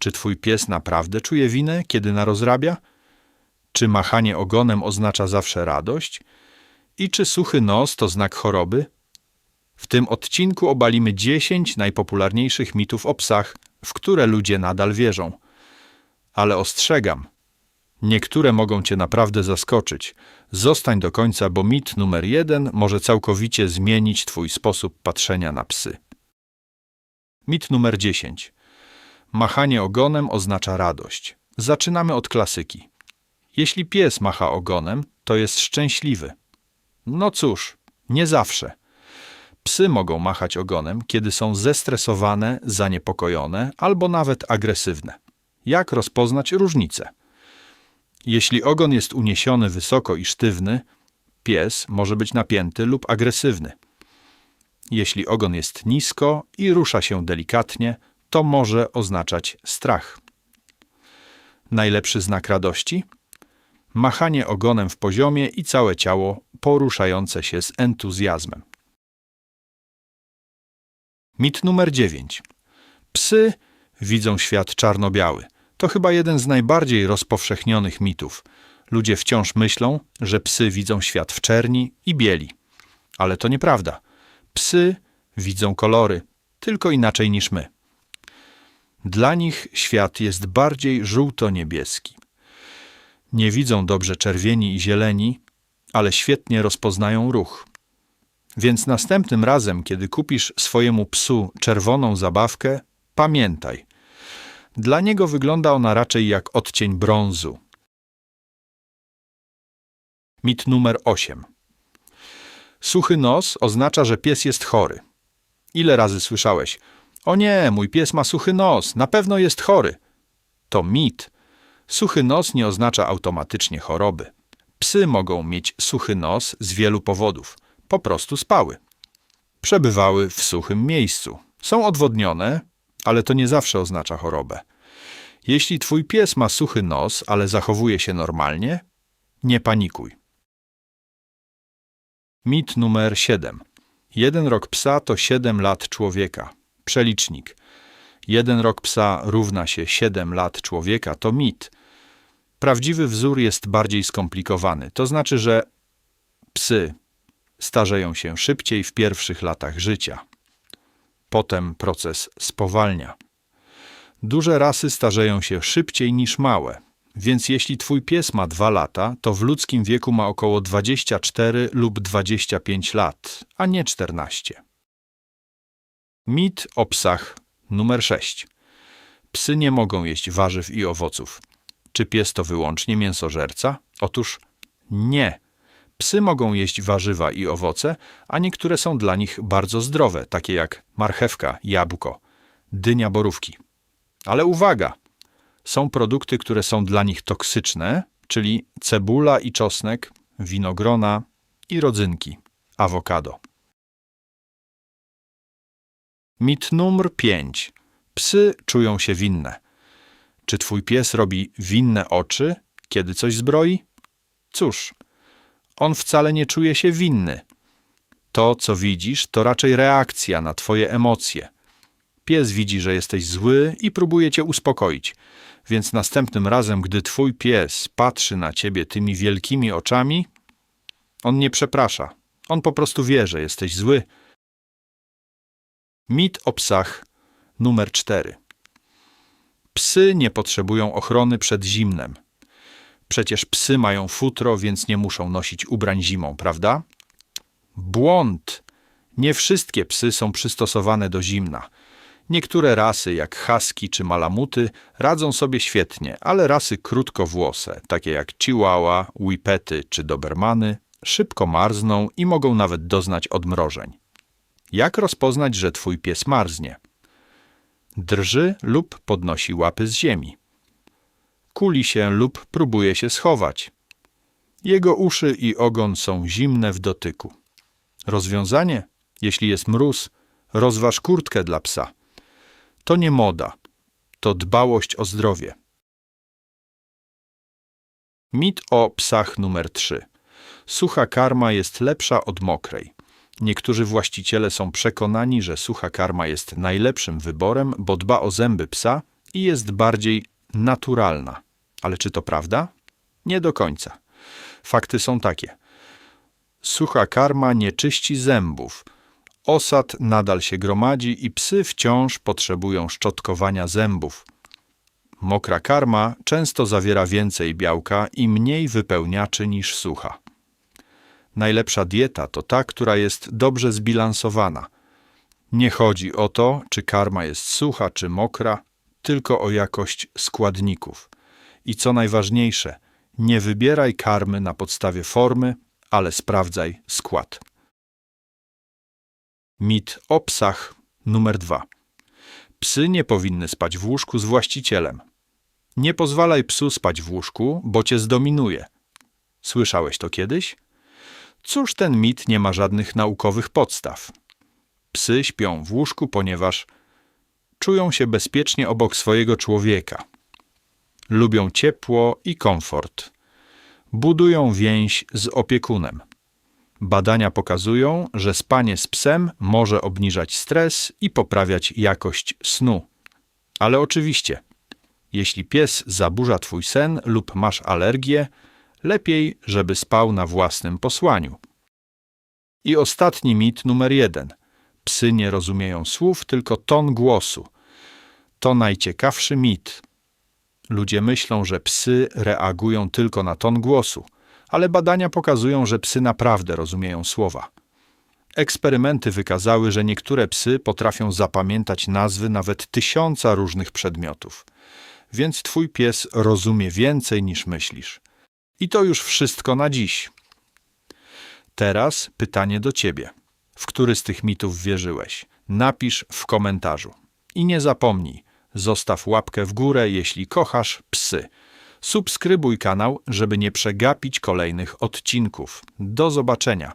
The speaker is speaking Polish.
Czy twój pies naprawdę czuje winę, kiedy narozrabia? Czy machanie ogonem oznacza zawsze radość? I czy suchy nos to znak choroby? W tym odcinku obalimy 10 najpopularniejszych mitów o psach, w które ludzie nadal wierzą. Ale ostrzegam, niektóre mogą cię naprawdę zaskoczyć. Zostań do końca, bo mit numer jeden może całkowicie zmienić twój sposób patrzenia na psy. Mit numer 10. Machanie ogonem oznacza radość. Zaczynamy od klasyki. Jeśli pies macha ogonem, to jest szczęśliwy. No cóż, nie zawsze. Psy mogą machać ogonem, kiedy są zestresowane, zaniepokojone albo nawet agresywne. Jak rozpoznać różnicę? Jeśli ogon jest uniesiony wysoko i sztywny, pies może być napięty lub agresywny. Jeśli ogon jest nisko i rusza się delikatnie, to może oznaczać strach. Najlepszy znak radości? Machanie ogonem w poziomie i całe ciało poruszające się z entuzjazmem. Mit numer 9. Psy widzą świat czarno-biały. To chyba jeden z najbardziej rozpowszechnionych mitów. Ludzie wciąż myślą, że psy widzą świat w czerni i bieli. Ale to nieprawda. Psy widzą kolory, tylko inaczej niż my. Dla nich świat jest bardziej żółto-niebieski. Nie widzą dobrze czerwieni i zieleni, ale świetnie rozpoznają ruch. Więc następnym razem, kiedy kupisz swojemu psu czerwoną zabawkę, pamiętaj. Dla niego wygląda ona raczej jak odcień brązu. Mit numer 8. Suchy nos oznacza, że pies jest chory. Ile razy słyszałeś? O nie, mój pies ma suchy nos, na pewno jest chory. To mit. Suchy nos nie oznacza automatycznie choroby. Psy mogą mieć suchy nos z wielu powodów. Po prostu spały. Przebywały w suchym miejscu. Są odwodnione, ale to nie zawsze oznacza chorobę. Jeśli twój pies ma suchy nos, ale zachowuje się normalnie, nie panikuj. Mit numer 7. Jeden rok psa to 7 lat człowieka. Przelicznik. Jeden rok psa równa się 7 lat człowieka to mit. Prawdziwy wzór jest bardziej skomplikowany. To znaczy, że psy starzeją się szybciej w pierwszych latach życia. Potem proces spowalnia. Duże rasy starzeją się szybciej niż małe, więc jeśli twój pies ma 2 lata, to w ludzkim wieku ma około 24 lub 25 lat, a nie 14. Mit o psach numer 6. Psy nie mogą jeść warzyw i owoców. Czy pies to wyłącznie mięsożerca? Otóż nie. Psy mogą jeść warzywa i owoce, a niektóre są dla nich bardzo zdrowe, takie jak marchewka, jabłko, dynia borówki. Ale uwaga! Są produkty, które są dla nich toksyczne, czyli cebula i czosnek, winogrona i rodzynki, awokado. Mit numer 5. Psy czują się winne. Czy twój pies robi winne oczy, kiedy coś zbroi? Cóż, on wcale nie czuje się winny. To, co widzisz, to raczej reakcja na twoje emocje. Pies widzi, że jesteś zły i próbuje cię uspokoić. Więc następnym razem, gdy twój pies patrzy na ciebie tymi wielkimi oczami, on nie przeprasza. On po prostu wie, że jesteś zły. Mit o psach numer 4. Psy nie potrzebują ochrony przed zimnem. Przecież psy mają futro, więc nie muszą nosić ubrań zimą, prawda? Błąd! Nie wszystkie psy są przystosowane do zimna. Niektóre rasy, jak husky czy malamuty, radzą sobie świetnie, ale rasy krótkowłose, takie jak chihuahua, whippety czy dobermany, szybko marzną i mogą nawet doznać odmrożeń. Jak rozpoznać, że twój pies marznie? Drży lub podnosi łapy z ziemi. Kuli się lub próbuje się schować. Jego uszy i ogon są zimne w dotyku. Rozwiązanie? Jeśli jest mróz, rozważ kurtkę dla psa. To nie moda, to dbałość o zdrowie. Mit o psach numer 3. Sucha karma jest lepsza od mokrej. Niektórzy właściciele są przekonani, że sucha karma jest najlepszym wyborem, bo dba o zęby psa i jest bardziej naturalna. Ale czy to prawda? Nie do końca. Fakty są takie. Sucha karma nie czyści zębów. Osad nadal się gromadzi i psy wciąż potrzebują szczotkowania zębów. Mokra karma często zawiera więcej białka i mniej wypełniaczy niż sucha. Najlepsza dieta to ta, która jest dobrze zbilansowana. Nie chodzi o to, czy karma jest sucha czy mokra, tylko o jakość składników. I co najważniejsze, nie wybieraj karmy na podstawie formy, ale sprawdzaj skład. Mit o psach numer dwa. Psy nie powinny spać w łóżku z właścicielem. Nie pozwalaj psu spać w łóżku, bo cię zdominuje. Słyszałeś to kiedyś? Cóż ten mit nie ma żadnych naukowych podstaw. Psy śpią w łóżku, ponieważ czują się bezpiecznie obok swojego człowieka. Lubią ciepło i komfort. Budują więź z opiekunem. Badania pokazują, że spanie z psem może obniżać stres i poprawiać jakość snu. Ale oczywiście, jeśli pies zaburza twój sen lub masz alergię, lepiej, żeby spał na własnym posłaniu. I ostatni mit numer jeden. Psy nie rozumieją słów, tylko ton głosu. To najciekawszy mit. Ludzie myślą, że psy reagują tylko na ton głosu, ale badania pokazują, że psy naprawdę rozumieją słowa. Eksperymenty wykazały, że niektóre psy potrafią zapamiętać nazwy nawet tysiąca różnych przedmiotów. Więc twój pies rozumie więcej niż myślisz. I to już wszystko na dziś. Teraz pytanie do ciebie. W który z tych mitów wierzyłeś? Napisz w komentarzu. I nie zapomnij, zostaw łapkę w górę, jeśli kochasz psy. Subskrybuj kanał, żeby nie przegapić kolejnych odcinków. Do zobaczenia.